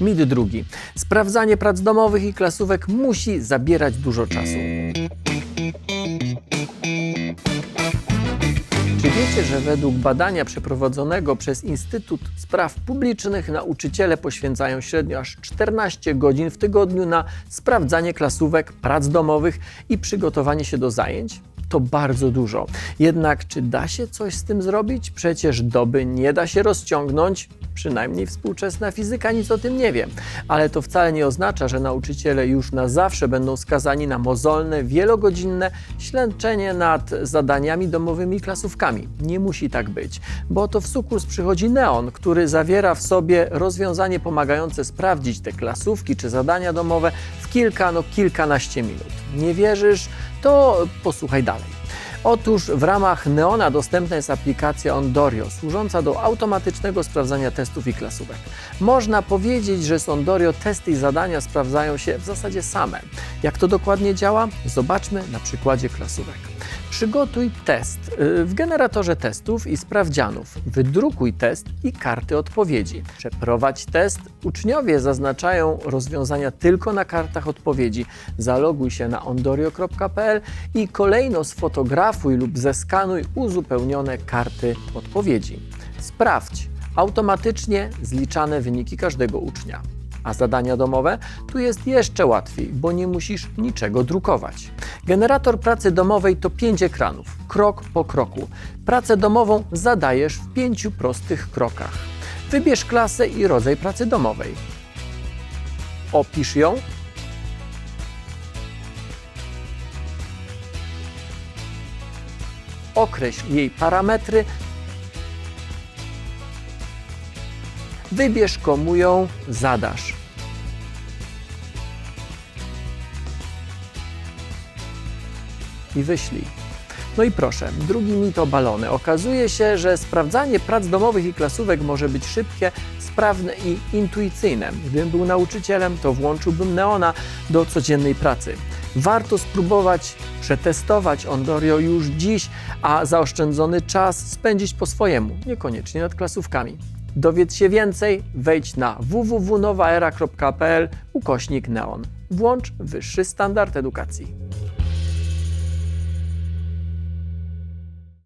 Mit drugi. Sprawdzanie prac domowych i klasówek musi zabierać dużo czasu. Czy wiecie, że według badania przeprowadzonego przez Instytut Spraw Publicznych nauczyciele poświęcają średnio aż 14 godzin w tygodniu na sprawdzanie klasówek, prac domowych i przygotowanie się do zajęć? To bardzo dużo. Jednak czy da się coś z tym zrobić? Przecież doby nie da się rozciągnąć. Przynajmniej współczesna fizyka nic o tym nie wie. Ale to wcale nie oznacza, że nauczyciele już na zawsze będą skazani na mozolne, wielogodzinne ślęczenie nad zadaniami domowymi klasówkami. Nie musi tak być, bo to w sukurs przychodzi neon, który zawiera w sobie rozwiązanie pomagające sprawdzić te klasówki czy zadania domowe w kilka, no kilkanaście minut. Nie wierzysz? To posłuchaj dalej. Otóż w ramach Neona dostępna jest aplikacja Ondorio, służąca do automatycznego sprawdzania testów i klasówek. Można powiedzieć, że z Ondorio testy i zadania sprawdzają się w zasadzie same. Jak to dokładnie działa? Zobaczmy na przykładzie klasówek. Przygotuj test y, w generatorze testów i sprawdzianów. Wydrukuj test i karty odpowiedzi. Przeprowadź test. Uczniowie zaznaczają rozwiązania tylko na kartach odpowiedzi. Zaloguj się na ondorio.pl i kolejno sfotografuj lub zeskanuj uzupełnione karty odpowiedzi. Sprawdź automatycznie zliczane wyniki każdego ucznia. A zadania domowe? Tu jest jeszcze łatwiej, bo nie musisz niczego drukować. Generator pracy domowej to pięć ekranów, krok po kroku. Pracę domową zadajesz w pięciu prostych krokach. Wybierz klasę i rodzaj pracy domowej. Opisz ją. Określ jej parametry. Wybierz komu ją zadasz. I wyślij. No i proszę, drugi mit obalony. Okazuje się, że sprawdzanie prac domowych i klasówek może być szybkie, sprawne i intuicyjne. Gdybym był nauczycielem, to włączyłbym Neona do codziennej pracy. Warto spróbować przetestować Ondorio już dziś, a zaoszczędzony czas spędzić po swojemu, niekoniecznie nad klasówkami. Dowiedz się więcej, wejdź na www.nowaera.pl ukośnik neon. Włącz wyższy standard edukacji.